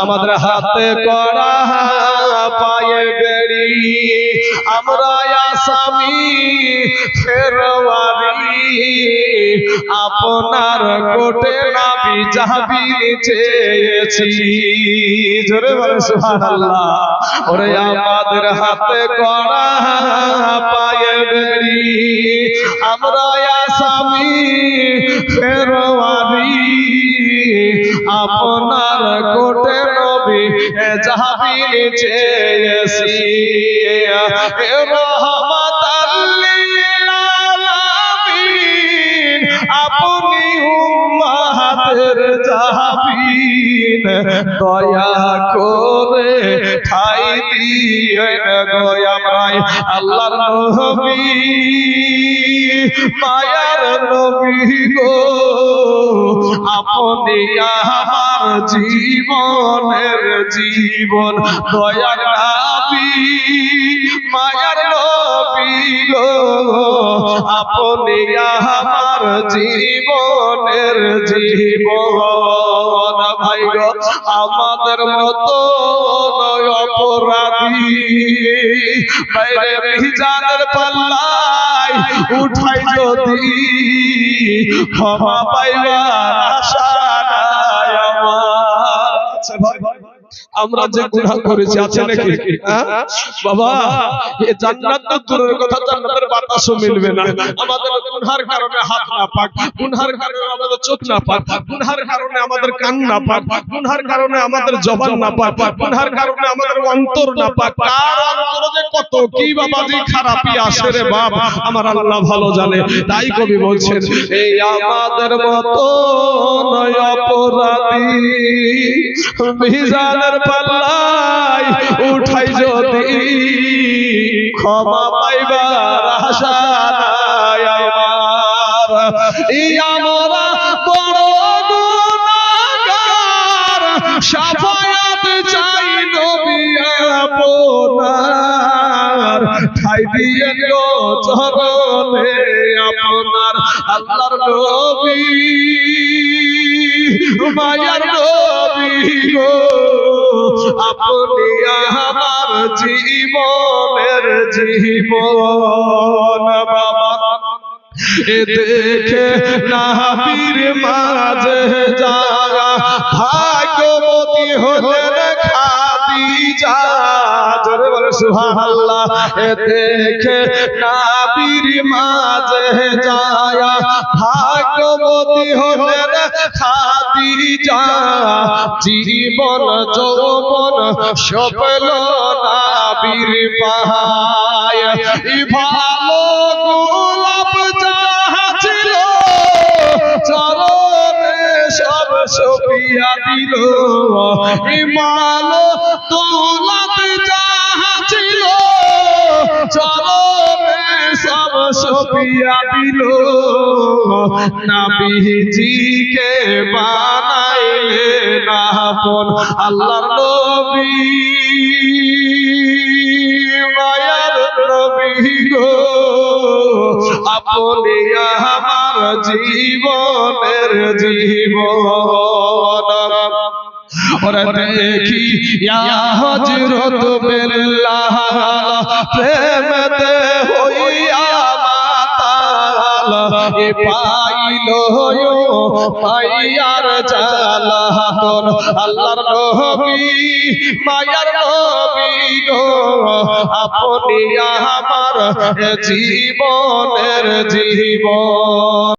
আমাদের হাতে করা পায়ে বেড়ি, আমরা আসামি আপনার কোটে নাবি যাবি চেয়েছি জোরে বলে সুবহানাল্লাহ। ওরে আমাদের হাতে করা পায়ে বেড়ি, আমরা আসামি ফেরওয়ারি। নবী যাবি চেয়েছি আপনি উম্মাতের জাহাবিন, দয়া করে ঠাই দিয়েন গো আমরাই আল্লাহর নবী, মায়ার নবী গো, আপনি আমার জীবনের জীবন, দয়ার মায়ার আপনি আমার জীবনের জীবন, ভাই গো, আমাদের মতো অপরাধী। বাইরে মিজানের উঠাই যদি, ক্ষমা পাইবার আশা আমরা যে গুনাহ করেছি আছে নাকি? হ্যাঁ? বাবা এ জান্নাত তো দূরের কথা জান্নাতের বাতাসও মিলবে না। আমাদের গুনহার কারণে হাত না পাক গুনহার কারণে আমাদের চোখ না পাক গুনহার কারণে আমাদের কান না পাক গুনহার কারণে আমাদের জবান না পাক গুনহার কারণে আমাদের অন্তর না পাক। কার অন্তরে যে কত কি বাবাজি খারাপই আসে রে বাপ আমার আল্লাহ ভালো জানে। তাই কবি বলছেন এই আমাদের মতো নয় মিজানের পাল্লাই উঠাই যদি ক্ষমা পাইবার আশা নাই আমার বড় সাফায়াত চাই নবী ঠাই দিয়ে গো চরণে আপনার। আল্লাহর নবী মায়ার নবী গো, আপনি আমার জীবনের জীবন, বাবা। এ দেখে নাবির মাঝে যারা ভাগ্যবতী হলেন খাদিজা জোরে বলে, সুবহানাল্লাহ। এ দেখে নাবির মাঝে যায়া ভাগ্যবতী হলেন খাদিজা জীবন, যৌবন সফল নাবির পাহায় ভালো গোলাপ যাহা ছিল চরণে সব সপিয়া দিল। ইমাল দৌলত যাহা ছিল চরণে সব সপিয়া দিল। নাবিজিকে বানাইলে নাপন আল্লাহর নবী। মায়ার নবী গো, আপনি আমার জীবনের জীবন। ওরা দেখি হজরত বিল্লাহ, প্রেমতে হইয়া পাইল মাইয়ার জালাতন আল্লাহর নবী, মায়ার নবী গো, আপনি আমার জীবনের জীবন।